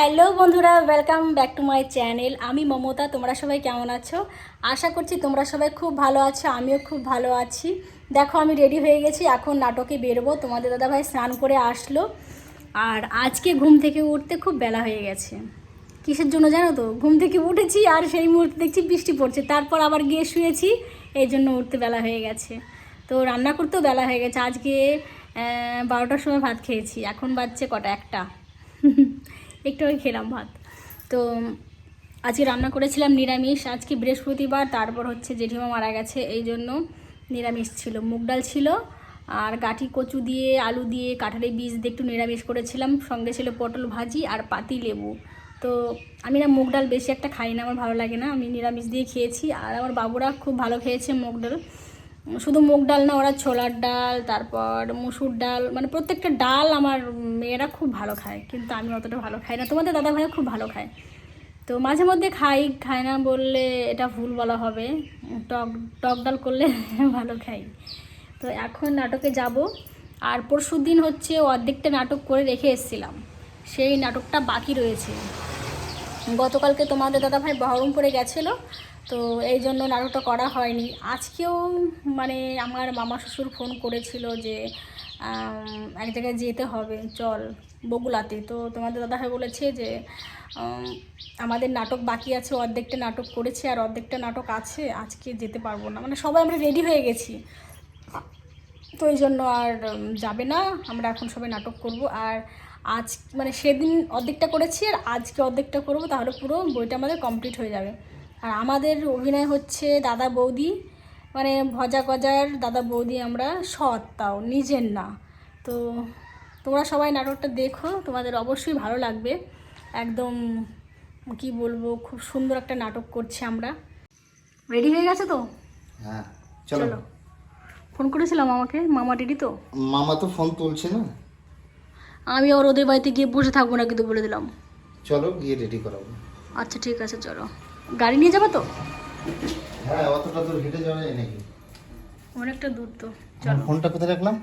Hello বন্ধুরা welcome back to my channel Mamata Mamata, তোমরা সবাই কেমন আছো? আশা করছি তোমরা সবাই খুব ভালো আছো, আমিও খুব ভালো আছি। দেখো, আমি রেডি হয়ে গেছি, এখন নাটকে বেরোবো। তোমাদের দাদাভাই স্নান করে আসলো। আর আজকে ঘুম থেকে উঠতে খুব বেলা হয়ে গেছে। কিসের জন্য জানো তো? ঘুম থেকে উঠেছি আর সেই মুহূর্তে দেখছি বৃষ্টি পড়ছে। তারপর আবার গিয়ে শুয়েছি, এই জন্য উঠতে বেলা হয়ে গেছে। তো রান্না করতেও বেলা হয়ে গেছে। আজকে বারোটার সময় ভাত খেয়েছি। এখন বাজছে কটা? একটা। একটু আগে খেলাম ভাত। তো আজকে রান্না করেছিলাম নিরামিষ, আজকে বৃহস্পতিবার, তারপর হচ্ছে জেঠিমা মারা গেছে এই জন্য নিরামিষ ছিল। মুগ ডাল ছিল আর গাঠি কচু দিয়ে, আলু দিয়ে, কাঁঠালের বীজ দিয়ে একটু নিরামিষ করেছিলাম। সঙ্গে ছিল পটল ভাজি আর পাতি লেবু। তো আমি না মুগ ডাল বেশি একটা খাই না, আমার ভালো লাগে না। আমি নিরামিষ দিয়ে খেয়েছি। আর আমার বাবুরা খুব ভালো খেয়েছে মুগ ডাল। শুধু মুগ ডাল না, ওরা ছোলার ডাল, তারপর মুসুর ডাল মানে প্রত্যেকটা ডাল আমার মেয়েরা খুব ভালো খায়, কিন্তু আমি অতটা ভালো খাই না। তোমাদের দাদা ভাইও খুব ভালো খায়। তো মাঝে মধ্যে খাই খাই না বললে এটা ভুল বলা হবে। টক টক ডাল করলে ভালো খাই। তো এখন নাটকে যাব। আর পরশু দিন হচ্ছে অর্ধেকটা নাটক করে রেখে এসেছিলাম। সেই নাটকটা বাকি রয়েছে। গতকালকে তোমাদের দাদা দাদাভাই বহরমপুরে গেছিল, তো এই জন্য নাটকটা করা হয়নি। আজকেও মানে আমার মামা শ্বশুর ফোন করেছিল যে এক জায়গায় যেতে হবে, চল বগুলাতে। তো তোমাদের দাদাভাই বলেছে যে আমাদের নাটক বাকি আছে, অর্ধেকটা নাটক করেছে আর অর্ধেকটা নাটক আছে, আজকে যেতে পারব না। মানে সবাই আমরা রেডি হয়ে গেছি। তো এই জন্য আর যাবে না, আমরা এখন সবাই নাটক করব। আর আজ মানে সেদিন অর্ধেকটা করেছি আর আজকে অর্ধেকটা করব তাহলে পুরো বইটা আমাদের কমপ্লিট হয়ে যাবে। আর আমাদের অভিনয় হচ্ছে দাদা বৌদি মানে ভজা গজার দাদা বৌদি আমরা সৎ তাও নিজের না। তো তোমরা সবাই নাটকটা দেখো তোমাদের অবশ্যই ভালো লাগবে। একদম কি বলব খুব সুন্দর একটা নাটক করছি আমরা। রেডি হয়ে গেছে তো? হ্যাঁ চলো। ফোন করেছিলাম আমাকে মামা রেডি তো? মামা তো ফোন তুলছে না। আমি আর ওদের বাড়িতে গিয়ে বসে থাকব না কিন্তু বলে দিলাম। চলো গিয়ে রেডি করাবো। আচ্ছা ঠিক আছে চলো। গাড়ি নিয়ে যাবে তো? হ্যাঁ অতটা দূর হেঁটে যাওয়া যায় নাকি? অনেকটা দূর তো চলো। ফোনটা কোথায় রাখলাম?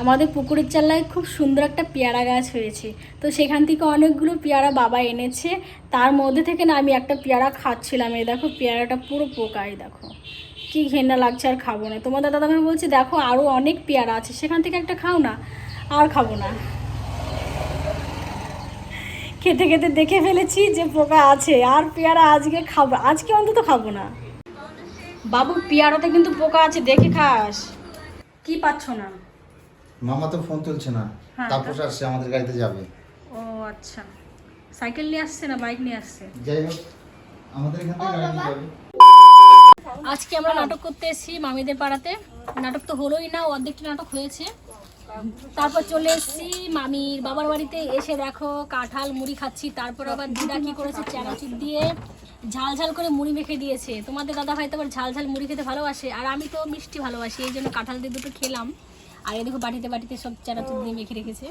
আমাদের পুকুরের চালায় খুব সুন্দর একটা পেয়ারা গাছ হয়েছে। তো সেখান থেকে অনেকগুলো পেয়ারা বাবা এনেছে। তার মধ্যে থেকে না আমি একটা পেয়ারা খাচ্ছিলাম। এই দেখো পেয়ারাটা পুরো পোকাই দেখো। কি ঘেন্না লাগছে আর খাব না। তোমাদের দাদা ভাই বলছে দেখো আরও অনেক পেয়ারা আছে। সেখান থেকে একটা খাও না আর খাব না। খেতে খেতে দেখে ফেলেছি যে পোকা আছে। আর পেয়ারা আজকে খাব আজকে অন্তত খাব না। বাবু পেয়ারাতে কিন্তু পোকা আছে দেখে খাস। কি পাচ্ছ না? মামা তো ফোন তুলছে না। হ্যাঁ, তারপর আসছে আমাদের গাড়িতে যাবে। ও আচ্ছা। সাইকেল নিয়ে আসছে না বাইক নিয়ে আসছে? যাই হোক আমাদের এখান থেকে গাড়ি নিয়ে যাবে। আজকে আমরা নাটক করতে এসেছি মামিদের পাড়াতে। নাটক তো হলোই না অর্ধেকটা নাটক হয়েছে। তারপর চলে এসেছি মামির বাবার বাড়িতে। এসে দেখো কাঁঠাল মুড়ি খাচ্ছি তারপর আবার দিদা কি করেছে? চানাচুর দিয়ে ঝাল ঝাল করে মুড়ি মেখে দিয়েছে। তোমাদের দাদা ভাই তো আবার ঝাল ঝাল মুড়ি খেতে ভালোবাসে আর আমি তো মিষ্টি ভালোবাসি এই জন্য কাঁঠাল দিয়ে দুটো খেলাম। আর এই দেখো বাটিতে বাটিতে সব চানাচুর দিয়ে মেখে রেখেছে।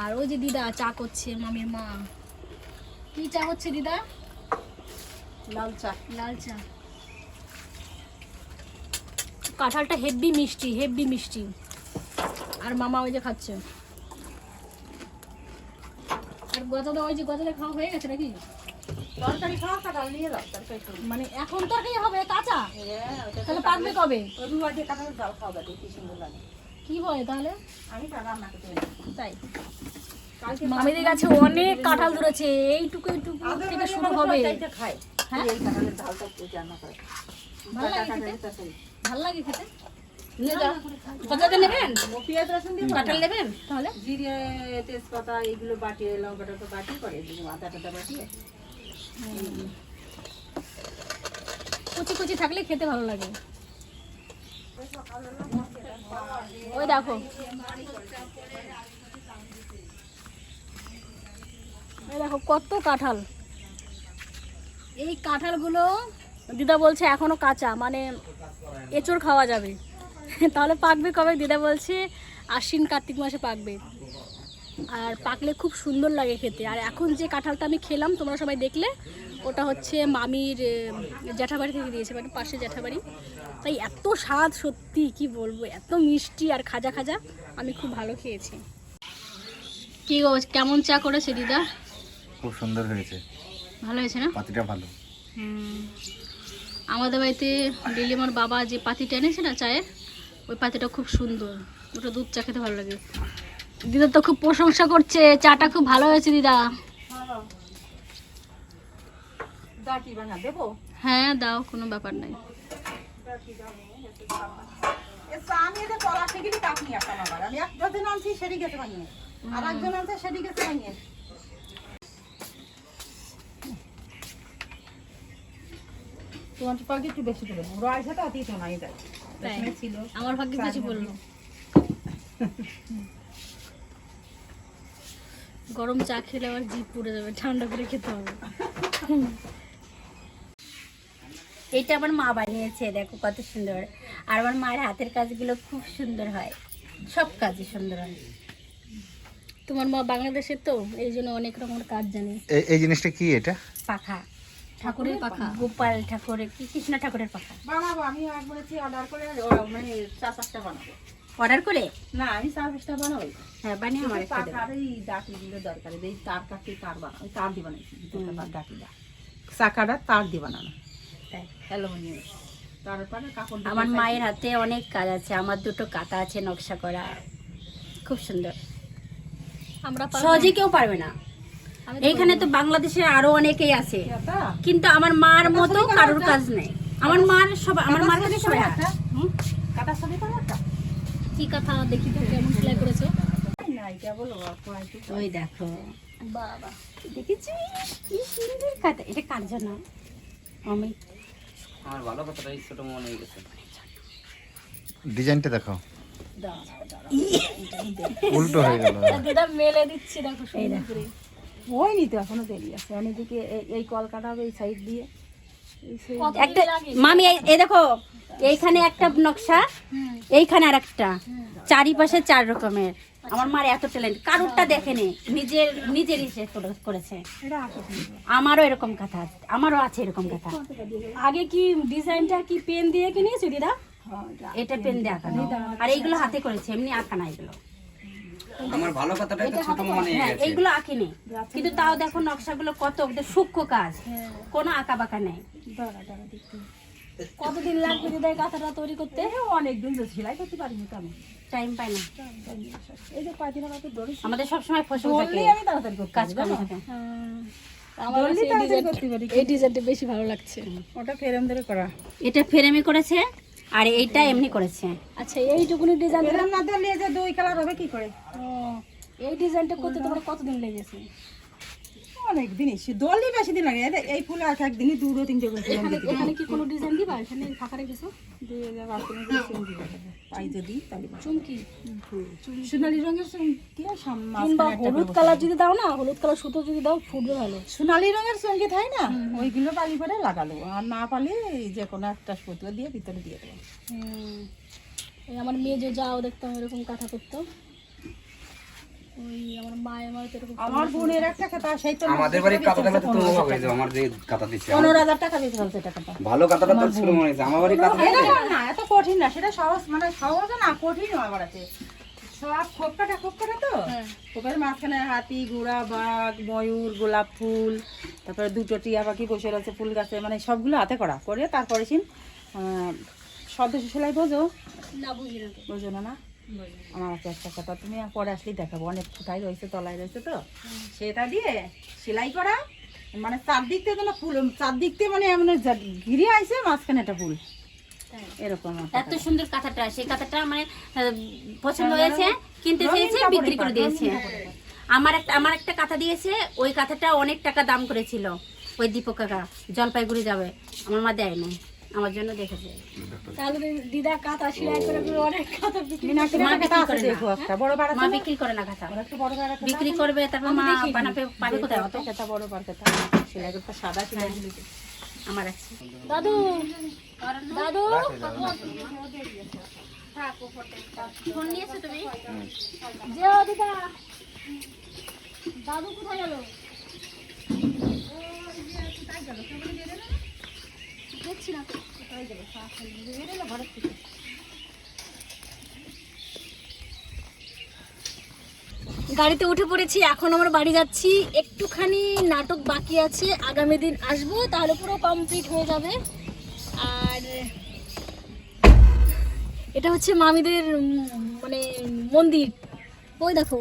আর ওই যে দিদা চা করছে মামির মা। কি চা হচ্ছে দিদা? লাল চা। লাল চা। কাঁঠালটা হেভি মিষ্টি হেভি মিষ্টি। আর মামা ওই যে খাচ্ছে। আর গজাদা ওই যে গজাদা খাওয়া হয়ে গেছে নাকি? তরকারি খাওয়া কাঁঠাল নিয়ে যাও তরকারি মানে এখন তো হবে কাঁচা? হ্যাঁ তাহলে পাকবে কবে? রবিবার দিয়ে কাঁঠাল ডাল খাওয়া কি সুন্দর লাগে। কি বলে তাহলে? আমি রান্না করতে তাই। মামিদের কাছে অনেক কাঁঠাল ধরেছে এইটুকু এইটুকু থেকে শুরু হবে। হ্যাঁ? ভালো লাগে খেতে? ভালো লাগে নেবেন? ও পেঁয়াজ রসুন দিয়ে কাঁঠাল নেবেন তাহলে? জিরে তেজপাতা এইগুলো বাটিয়ে লঙ্কাটা তো বাটি করে আদা টাদা বাটিয়ে। কুচি কুচি থাকলে খেতে ভালো লাগে। ওই দেখো। এই দেখো কত কাঁঠাল। এই কাঁঠালগুলো দিদা বলছে এখনও কাঁচা মানে এঁচড় খাওয়া যাবে। তাহলে পাকবে কবে? দিদা বলছে আশ্বিন কার্তিক মাসে পাকবে। আর পাকলে খুব সুন্দর লাগে খেতে। আর এখন যে কাঁঠালটা আমি খেলাম তোমরা সবাই দেখলে ওটা হচ্ছে মামির জ্যাঠাবাড়ি থেকে দিয়েছে মানে পাশে জ্যাঠাবাড়ি। তাই এত স্বাদ সত্যি কি বলব? এত মিষ্টি আর খাজা খাজা আমি খুব ভালো খেয়েছি। কি গো কেমন চা করেছে দিদা? খুব সুন্দর হয়েছে। ভালো হয়েছে না? পাতিটা ভালো। আমাদের বাড়িতে লিলিমার বাবা যে পাতিটা এনেছে না চায়ের ওই পাতিটা খুব সুন্দর। ওটা দুধ চা খেতে ভালো লাগে। দিদা তো খুব প্রশংসা করছে চাটা খুব ভালো হয়েছে দিদা। দেবো? হ্যাঁ দাও কোনো ব্যাপার নাই। তোমার পাখি একটু বেশি তো অতীত নাই তাই। তাই? এখানে ছিল আমার ভাগ্যে বেশি বলল গরম চা খেলে আবার জিভ পুড়ে যাবে ঠান্ডা করে খেতে হবে। এটা আমার মা বানিয়েছে দেখো কত সুন্দর। আর আমার মায়ের হাতের কাজগুলো খুব সুন্দর হয়। সব কাজই সুন্দর হয়। তোমার মা বাংলাদেশের তো এই জন্য অনেক রকমের কাজ জানে। এই জিনিসটা কি এটা? পাখা। ঠাকুরের পাখা। গোপাল ঠাকুরের কি কৃষ্ণ ঠাকুরের পাখা। বানাবো আমি এক বলেছি অর্ডার করে মানে চা চারটা বানাবো। অর্ডার করে? না আমি চা পাঁচটা বানাবো হ্যাঁ বানিয়ে আমার একটা। পাখার এই ডাকিগুলো দরকার এই তার কাটি তার ওই তার দিয়ে বানাইছি তার ডাকিটা চাকাটা তার দিয়ে বানানো। তাই। অ্যালুমিনিয়াম আমার মায়ের হাতে অনেক কাজ আছে আমার দুটো কাতা আছে নকশা করা। খুব সুন্দর। আমরা সহজে কেউ পারবে না। এইখানে তো বাংলাদেশে আরও অনেকেই আছে। কিন্তু আমার মার মতো কারোর কাজ নেই। আমার মার সব আমার মার কাছে সবাই কি কথা দেখি তো কেমন সেলাই করেছ? ওই দেখো। বাবা। দেখেছিস কি সুন্দর কাতা এটা কার জন্য? আমি আমার ভালো কথাটাই ছোট মনে হয়ে গেছে। ডিজাইনটা দেখো। উল্টো হয়ে গেল। দিদা মেলে দিচ্ছি দেখো। সুন্দর করে। হয়নি তো এখনও দেরি আছে। অনেকদিকে এই- এই কল হবে এই সাইড দিয়ে একটা মামি এই- দেখো এইখানে একটা নকশা এইখানে আর একটা চারিপাশে চার রকমের। আমার মার এত ট্যালেন্ট কারোরটা দেখেনি? নিজের নিজের ইসে করেছে। আমারও এরকম কথা আমারও আছে এরকম কথা। আগে কি ডিজাইনটা কি পেন দিয়ে কিনেছো দিদা? হ্যাঁ, এটা পেন দিয়ে আঁকানো। আর এইগুলো হাতে করেছে এমনি আঁকা না এগুলো। আমার ভালো কথাটাই তো ছোট মনে হয়ে হ্যাঁ গেছে। এইগুলো আঁকিনি কিন্তু তাও দেখো নকশাগুলো কত সূক্ষ্ম কাজ। কোনো আঁকা বাঁকা নেই। দাঁড়া দাঁড়া দেখতে কতদিন লাগবে দিদা এই কাঁথাটা তৈরি করতে? অনেক দিন তো সেলাই করতে পারিনি তো আমি। টাইম পাই না। এই যে কয়দিন আগে দড়ি আমাদের সবসময় ফসল থাকে। আমি তাড়াতাড়ি করতে কাজ আমার করতে পারি। এই ডিজাইনটা বেশি ভালো লাগছে। ওটা ফেরেম ধরে করা। এটা ফ্রেমে করেছে আর এইটা এমনি করেছে। আচ্ছা এই টুকুনি ডিজাইন এর না দিলে যে দুই কালার হবে কি করে? এই ডিজাইনটা করতে তোমার কতদিন লেগেছে? অনেক দিন দলই বেশি দিন লাগে এই ফুলে এক একদিনই দুটো তিনটে করে এখানে এখানে কি কোনো ডিজাইন দিবা? এখানে ফাঁকা রেখেছো দিয়ে চুমকি বসাবো। যদি তাহলে চুমকি? সোনালি রঙের চুমকি আর হলুদ কালার যদি দাও না হলুদ কালার সুতো যদি দাও ফুটবে ভালো। সোনালি রঙের চুমকি থাকে না ওইগুলো পালি করে লাগালো। আর না পালি যে কোনো একটা সুতো দিয়ে ভিতরে দিয়ে দেবো। আমার মেয়ে যে যাও দেখতাম এরকম কাঁথা করতো। ওই আমার মায়ের আমার এরকম আমার বোনের একটা খাতা সেই তো আমাদের বাড়ির হয়ে আমার যে টাকা দিতে বলছে টাকাটা ভালো কাঁথাটা তো ছোট মনে হয়েছে আমার বাড়ির কাঁথা না এত কঠিন না সেটা সহজ মানে সহজ না কঠিন সব খোপকাটা খোপকাটা তো? খোপের মাঝখানে হাতি ঘোড়া বাঘ ময়ূর গোলাপ ফুল তারপরে দুটো টিয়া পাখি বসে রয়েছে ফুল গাছে মানে সবগুলো হাতে করা। করে তারপরে সিন সদস্য সেলাই বোঝো? না বুঝি না। বোঝো না না? আমার আছে একটা কথা তুমি পরে আসলেই দেখাবো। অনেক কোথায় রয়েছে তলায় রয়েছে তো। সেটা দিয়ে সেলাই করা মানে চারদিক থেকে না ফুল চারদিক থেকে মানে এমন ঘিরে আইছে মাঝখানে একটা ফুল। এরকম এত সুন্দর কাঁথাটা সেই কাঁথাটা মানে পছন্দ হয়েছে কিনতে চেয়েছে বিক্রি করে দিয়েছে। আমার একটা আমার একটা কাঁথা দিয়েছে ওই কাঁথাটা অনেক টাকা দাম করেছিল ওই দীপক কাকা জলপাইগুড়ি যাবে। আমার মা দেয় না আমার জন্য দেখেছে। তাহলে দিদা কাঁথা সেলাই করে অনেক কাঁথা বিক্রি মা বিক্রি করে না। দেখো একটা বড় বার মা বিক্রি করে না কাঁথা। বড় বিক্রি করবে তারপর মা বানাবে পাবে কোথায় অত? বড় বার কথা সেলাই করতে সাদা সেলাই আমার আছে। দাদু! দাদু! ফোন নিয়েছো তুমি? যেও দিদা। দাদু কোথায় গেল? দেখছি না। কোথায় ঘরের থেকে। গাড়িতে উঠে পড়েছি, এখন আমরা বাড়ি যাচ্ছি একটুখানি নাটক বাকি আছে, আগামী দিন আসব তাহলে পুরো কমপ্লিট হয়ে যাবে আর এটা হচ্ছে মামিদের মানে মন্দির ওই দেখো